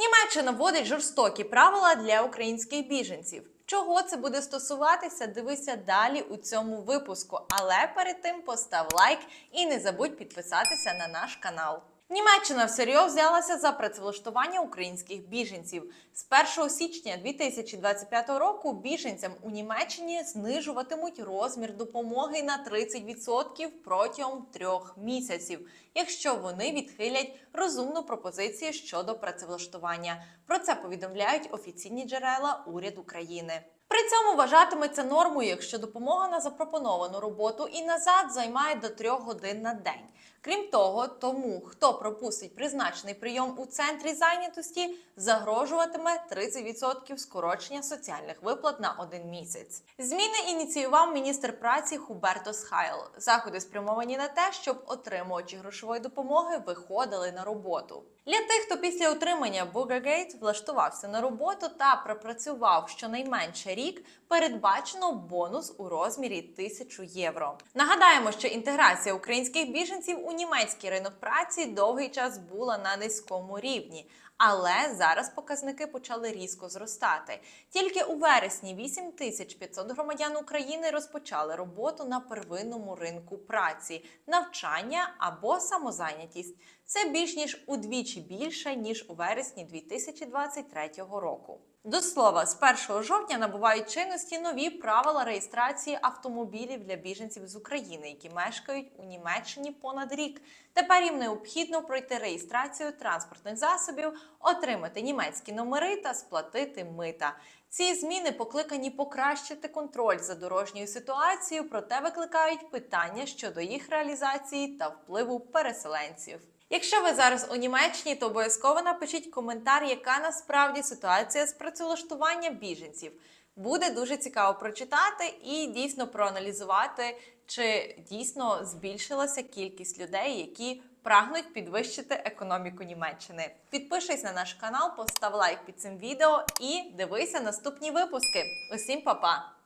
Німеччина вводить жорстокі правила для українських біженців. Чого це буде стосуватися? Дивися далі у цьому випуску. Але перед тим постав лайк і не забудь підписатися на наш канал. Німеччина всерйоз взялася за працевлаштування українських біженців. З 1 січня 2025 року біженцям у Німеччині знижуватимуть розмір допомоги на 30% протягом трьох місяців, якщо вони відхилять розумну пропозицію щодо працевлаштування. Про це повідомляють офіційні джерела уряду країни. При цьому вважатиметься нормою, якщо допомога на запропоновану роботу і назад займає до трьох годин на день. Крім того, тому хто пропустить призначений прийом у центрі зайнятості, загрожуватиме 30% скорочення соціальних виплат на один місяць. Зміни ініціював міністр праці Хуберто Схайл. Заходи спрямовані на те, щоб отримувачі грошової допомоги виходили на роботу. Для тих, хто після отримання Бугергейт влаштувався на роботу та пропрацював щонайменше рік, передбачено бонус у розмірі 1000 євро. Нагадаємо, що інтеграція українських біженців у німецький ринок праці довгий час була на низькому рівні. Але зараз показники почали різко зростати. Тільки у вересні 8500 громадян України розпочали роботу на первинному ринку праці, навчання або самозайнятість. Це більш ніж удвічі більше ніж у вересні 2023 року. До слова, з 1 жовтня набувають чинності нові правила реєстрації автомобілів для біженців з України, які мешкають у Німеччині понад рік. Тепер їм необхідно пройти реєстрацію транспортних засобів, отримати німецькі номери та сплатити мита. Ці зміни покликані покращити контроль за дорожньою ситуацією, проте викликають питання щодо їх реалізації та впливу переселенців. Якщо ви зараз у Німеччині, то обов'язково напишіть коментар, яка насправді ситуація з працевлаштуванням біженців. Буде дуже цікаво прочитати і дійсно проаналізувати, чи дійсно збільшилася кількість людей, які прагнуть підвищити економіку Німеччини. Підпишись на наш канал, постав лайк під цим відео і дивися наступні випуски. Усім па-па!